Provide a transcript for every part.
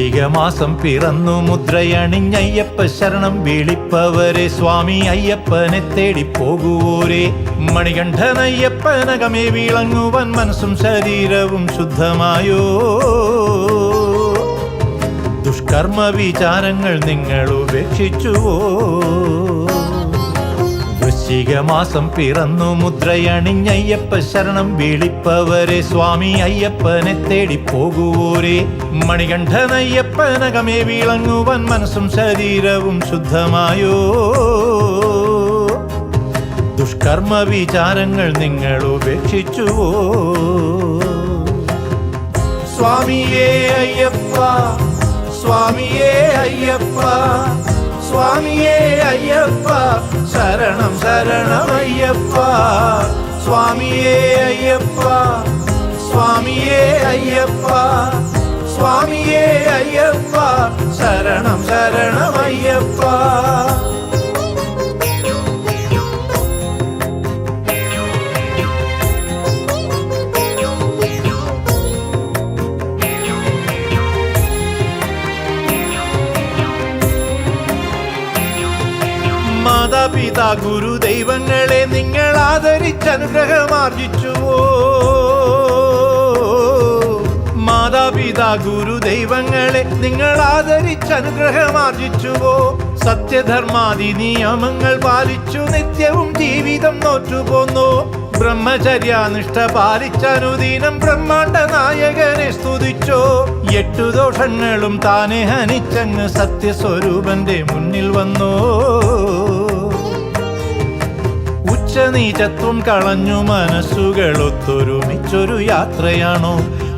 വൃശ്ചിക മാസം പിറന്നു. മുദ്രയണിഞ്ഞയ്യപ്പ ശരണം വിളിപ്പവരെ. സ്വാമി അയ്യപ്പനെ തേടി പോകുവോരെ. മണികണ്ഠനയ്യപ്പനകമേ വിളങ്ങുവൻ മനസ്സും ശരീരവും ശുദ്ധമായോ. ദുഷ്കർമ്മ വിചാരങ്ങൾ നിങ്ങൾ ഉപേക്ഷിച്ചുവോ. വൃശ്ചിക മാസം പിറന്നു. മുദ്രയണിഞ്ഞയ്യപ്പ ശരണം വിളിപ്പവരെ. സ്വാമി അയ്യപ്പനെ തേടി പോകുവോരെ. മണികണ്ഠനയ്യപ്പനകമേ വിളങ്ങുവൻ മനസ്സും ശരീരവും ശുദ്ധമായോ. ദുഷ്കർമ്മ വിചാരങ്ങൾ നിങ്ങൾ ഉപേക്ഷിച്ചുവോ. സ്വാമിയേ അയ്യപ്പ സ്വാമിയേ അയ്യപ്പ സ്വാമിയേ അയ്യപ്പ ശരണം ശരണം അയ്യപ്പ സ്വാമിയേ അയ്യപ്പ സ്വാമിയേ അയ്യപ്പ സ്വാമിയേ അയ്യപ്പ ശരണം ശരണം അയ്യപ്പ മാതാപിതാ ഗുരുദൈവങ്ങളെ നിങ്ങൾ ആദരിച്ചനുഗ്രഹമാർജിച്ചുവോ മാതാപിതാ ഗുരു ദൈവങ്ങളെ നിങ്ങൾ ആദരിച്ചനുഗ്രഹമാർജിച്ചുവോ സത്യധർമാദി നിയമങ്ങൾ പാലിച്ചു നിത്യവും ജീവിതം നോറ്റുപോന്നു? ബ്രഹ്മചര്യാനിഷ്ഠ പാലിച്ചനുദീനം ബ്രഹ്മാണ്ട നായകനെ സ്തുതിച്ചോ? എട്ടു ദോഷങ്ങളും താനെ ഹനിച്ചങ്ങ് സത്യസ്വരൂപന്റെ മുന്നിൽ വന്നോ? ഉച്ചനീചത്വം കളഞ്ഞു മനസ്സുകൾ ഒത്തൊരുമിച്ചൊരു യാത്രയാണോ?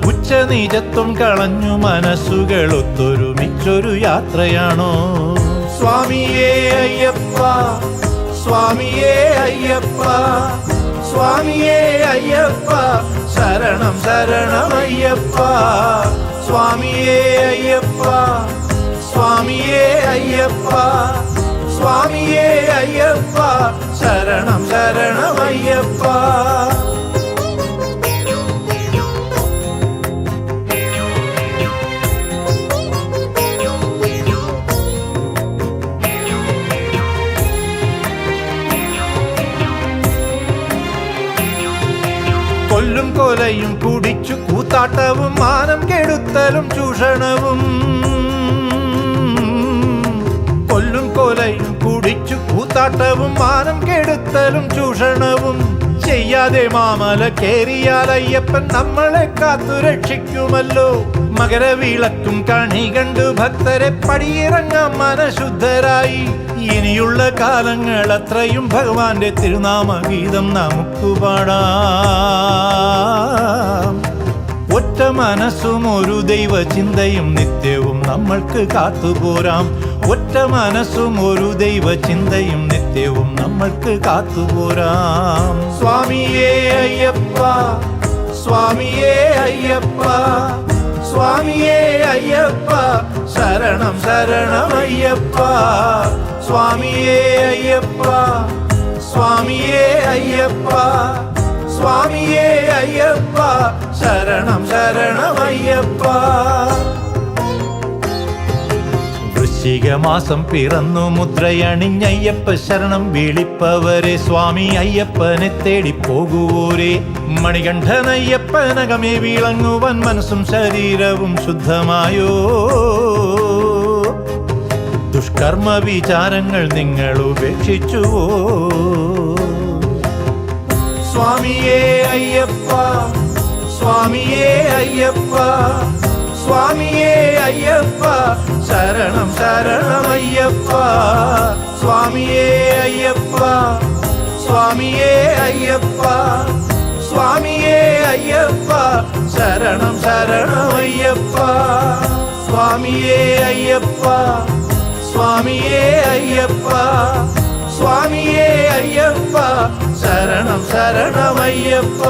ഉച്ചനീചത്വം കളഞ്ഞു മനസ്സുകൾ ഒത്തൊരുമിച്ചൊരു യാത്രയാണോ? സ്വാമിയേ അയ്യപ്പ സ്വാമിയേ അയ്യപ്പ സ്വാമിയേ അയ്യപ്പ ശരണം ശരണം അയ്യപ്പ. സ്വാമിയേ അയ്യപ്പ സ്വാമിയേ അയ്യപ്പ. സ്വാമിയേ അയ്യപ്പ ശരണം ശരണം അയ്യപ്പ. കൊല്ലും കൊലയും കുടിച്ചു കൂത്താട്ടവും മാനം കെടുത്തലും ചൂഷണവും. കൊല്ലും കൊലയും കുടിച്ചു കൂത്താട്ടവും മാനം കെടുത്തലും ചൂഷണവും ചെയ്യാതെ മാമല കേറിയാൽ അയ്യപ്പൻ നമ്മളെ കാത്തു രക്ഷിക്കുമല്ലോ. മകരവിളക്കും കണി കണ്ടു ഭക്തരെ പടിയിറങ്ങാൻ മനശുദ്ധരായി. ഇനിയുള്ള കാലങ്ങൾ അത്രയും ഭഗവാന്റെ തിരുനാമഗീതം നമുക്ക് പാടാം. ഒറ്റ മനസ്സും ഒരു ദൈവ ചിന്തയും നിത്യവും നമ്മൾക്ക് കാത്തുപോരാം ഒറ്റ മനസ്സും ഒരു ദൈവ ചിന്തയും നിത്യവും നമ്മൾക്ക് കാത്തുപോരാം സ്വാമിയേ അയ്യപ്പ സ്വാമിയേ അയ്യപ്പ സ്വാമിയേ അയ്യപ്പ ശരണം ശരണം അയ്യപ്പ സ്വാമിയേ അയ്യപ്പ സ്വാമിയേ അയ്യപ്പ സ്വാമിയേ അയ്യപ്പ ശരണം ശരണം അയ്യപ്പ. വൃശ്ചിക മാസം പിറന്നു മുദ്രയണിഞ്ഞയ്യപ്പ ശരണം വിളിപ്പവരെ. സ്വാമി അയ്യപ്പനെ തേടി പോകുവോരെ. മണികണ്ഠനയ്യപ്പനകമേ വിളങ്ങുവൻ മനസ്സും ശരീരവും ശുദ്ധമായോ. ദുഷ്കർമ്മ വിചാരങ്ങൾ നിങ്ങൾ ഉപേക്ഷിച്ചുവോ. സ്വാമിയേ അയ്യപ്പ സ്വാമിയേ അയ്യപ്പ സ്വാമിയേ അയ്യപ്പ ശരണം ശരണം അയ്യപ്പ സ്വാമിയേ അയ്യപ്പ സ്വാമിയേ അയ്യപ്പ സ്വാമിയേ അയ്യപ്പ ശരണം ശരണം അയ്യപ്പ സ്വാമിയേ അയ്യപ്പ സ്വാമിയേ അയ്യപ്പ സ്വാമിയേ അയ്യപ്പ ശരണം ശരണം അയ്യപ്പ